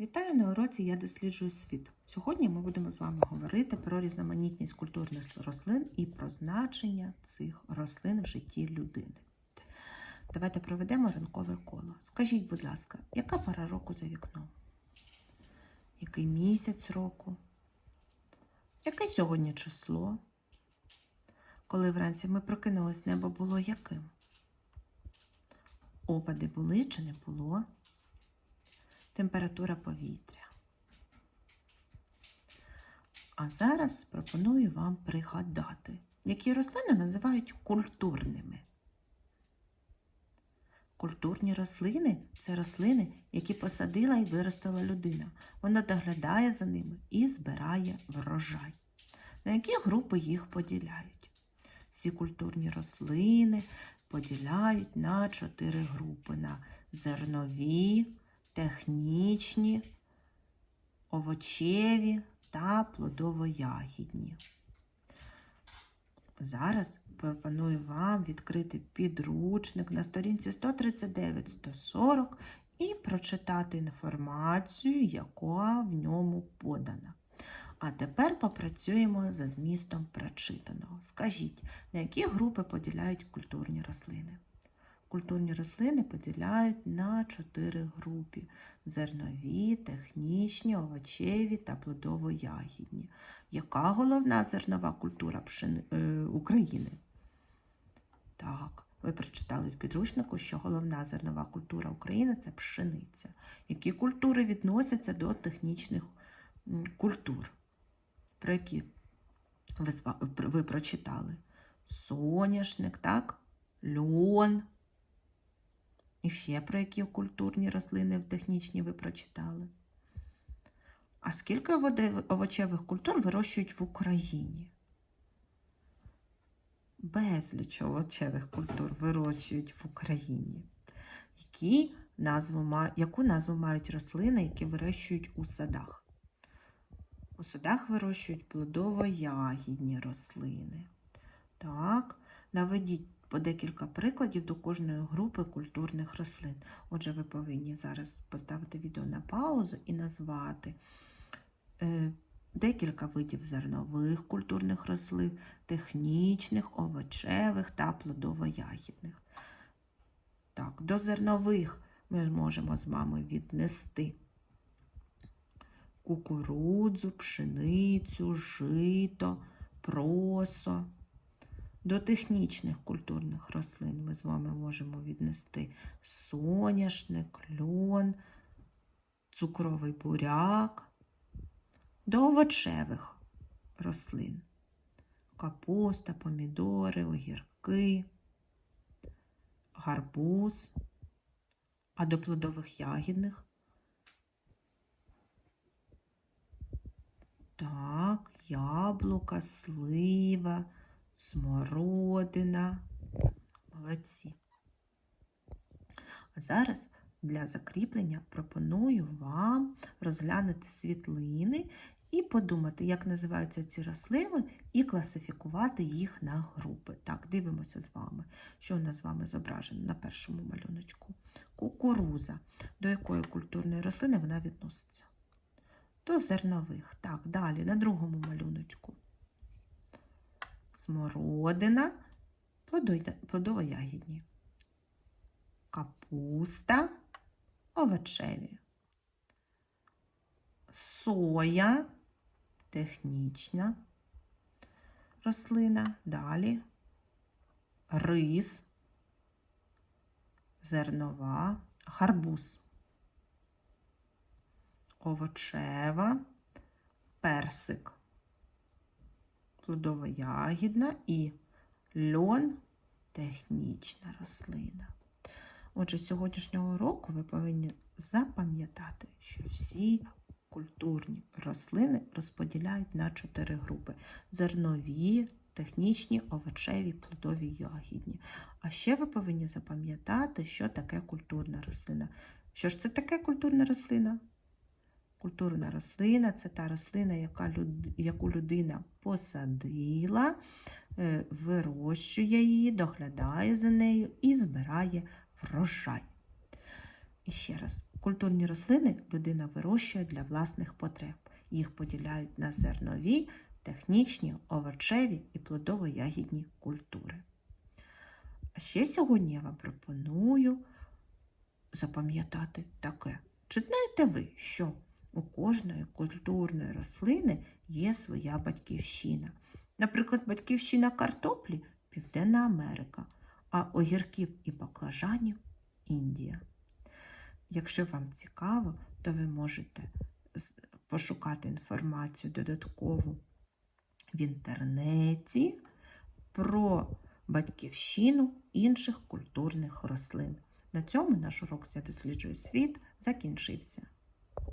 Вітаю на уроці Я досліджую світ. Сьогодні ми будемо з вами говорити про різноманітність культурних рослин і про значення цих рослин в житті людини. Давайте проведемо ранкове коло. Скажіть, будь ласка, яка пора року за вікном? Який місяць року? Яке сьогодні число? Коли вранці ми прокинулись, небо було яким? Опади були чи не було? Температура повітря. А зараз пропоную вам пригадати, які рослини називають культурними. Культурні рослини це рослини, які посадила і виростила людина. Вона доглядає за ними і збирає врожай. На які групи їх поділяють? Всі культурні рослини поділяють на чотири групи: на зернові, технічні, овочеві та плодово-ягідні. Зараз пропоную вам відкрити підручник на сторінці 139-140 і прочитати інформацію, яка в ньому подана. А тепер попрацюємо за змістом прочитаного. Скажіть, на які групи поділяють культурні рослини? Культурні рослини поділяють на чотири групи: зернові, технічні, овочеві та плодово-ягідні. Яка головна зернова культура е, України? Так, ви прочитали в підручнику, що головна зернова культура України це пшениця. Які культури відносяться до технічних культур? Про які ви, ви прочитали? Соняшник, так? Льон. І ще про які культурні рослини в технічні ви прочитали. А скільки овочевих культур вирощують в Україні? Безліч овочевих культур вирощують в Україні. Які назву, яку назву мають рослини, які вирощують у садах? У садах вирощують плодово-ягідні рослини. Так, наведіть по декілька прикладів до кожної групи культурних рослин. Отже, ви повинні зараз поставити відео на паузу і назвати е, декілька видів зернових культурних рослин, технічних, овочевих та плодово-ягідних. Так, до зернових ми можемо з вами віднести кукурудзу, пшеницю, жито, просо. До технічних культурних рослин ми з вами можемо віднести соняшник, льон, цукровий буряк. До овочевих рослин капуста, помідори, огірки, гарбуз. А до плодових ягідних так, яблука, слива смородина. Молодці. А зараз для закріплення пропоную вам розглянути світлини і подумати, як називаються ці рослини, і класифікувати їх на групи. Так, дивимося з вами, що у нас з вами зображено на першому малюночку. Кукуруза. До якої культурної рослини вона відноситься? До зернових. Так, далі на другому малюночку смородина, плодово-ягідні, капуста, овочеві, соя, технічна рослина, далі рис, зернова, гарбуз, овочева, персик плодово-ягідна і льон технічна рослина. Отже, з сьогоднішнього року ви повинні запам'ятати, що всі культурні рослини розподіляють на чотири групи: зернові, технічні, овочеві, плодові ягідні. А ще ви повинні запам'ятати, що таке культурна рослина. Що ж це таке культурна рослина? Культурна рослина це та рослина, яка, яку людина посадила, е, вирощує її, доглядає за нею і збирає врожай. І ще раз Культурні рослини людина вирощує для власних потреб. Їх поділяють на зернові, технічні, овочеві і плодово-ягідні культури. А ще сьогодні я вам пропоную запам'ятати таке. Чи знаєте ви, що у кожної культурної рослини є своя батьківщина? Наприклад, батьківщина картоплі Південна Америка, а огірків і баклажанів Індія. Якщо вам цікаво, то ви можете пошукати інформацію додаткову в інтернеті про батьківщину інших культурних рослин. На цьому наш урок «Я досліджую світ закінчився.